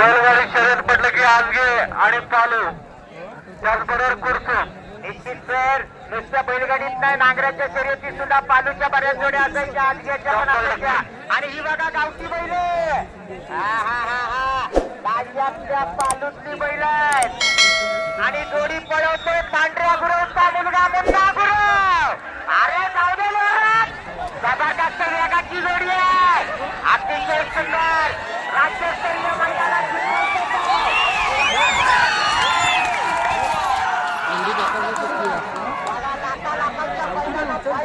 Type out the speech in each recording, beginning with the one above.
बैलगाडी शर्यत म्हटलं की आजगे आणि पालू त्याचबरोबर कुरसू. निश्चित सर नुसत्या बैलगाडीत नाही नांगराच्या शर्यती सुद्धा पालूच्या बऱ्याच जोड्या असायच्या. आजग्याच्या पण असायच्या. आणि ही बघा गावठी बैल पालूतली बैल आणि जोडी पळवतोय पांढऱ्या गुरवचा मुलगा मुन्ना गुरव अरे जाऊ दे लोक. जबरदस्त वेगाची जोडी आहे अतिशय सुंदर राज्यस्तरीय मैदानात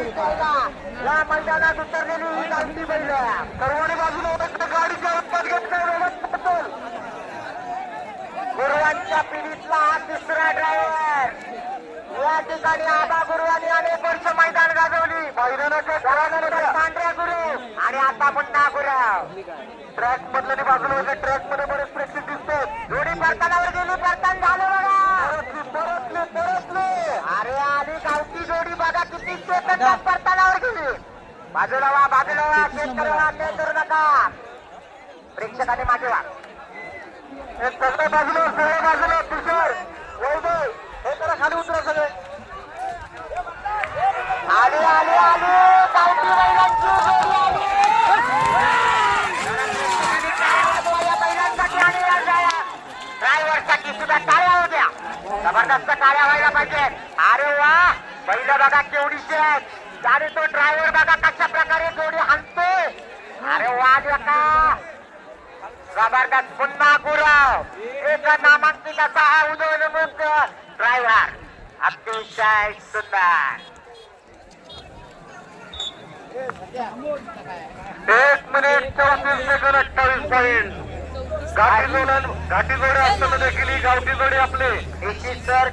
या मैदानात उतरलेली ही बैल. सर्वांनी बाजूला गाडीच्या उत्पाद घेत गुरुवांच्या पिढीतला हा तिसरा ड्रायव्हर या ठिकाणी आबा गुरुवानी अनेक वर्ष मैदान गाजवली. पांढऱ्या गुरु आणि आता पुन्हा गुरव ट्रॅक मधल्या बाजूला ट्रॅकमध्ये बरेच प्रेक्षक दिसतात जोडी परतानावर गेली परतान झालं बघा परतले परतले परतले अरे आली गावठी जोडी बघा किती सेकंदात परतानावर गेली बाजूला वा बाजूला वा शेतकरी वा ते करू नका. प्रेक्षकाने मागे वा सगळ्या बाजूला सगळ्या बाजूला तुषार वैभव हे जरा खाली उतरा सगळे. आली आली आली. जोडी आणि ड्रायव्हरसाठी सुद्धा टाळ्या होत्या. जबरदस्त टाळ्या व्हायला पाहिजे. अरे वा! गाड्या बघा केवढीशी आहेत आणि तो ड्रायव्हर बघा कशा प्रकारे जोडी हाणतोय अरे वाद का जबरदस्त पुन्हा गुरव एक नामांकित असा हा उदयोन्मुख ड्रायव्हर अतिशय सुंदर. एक मिनिट चौतीस सेकंद अठ्ठावीस पॉईंट घाटी जोड्या घाटी जोडे असताना देखील ही गावठी जोडी आपले. एकी सर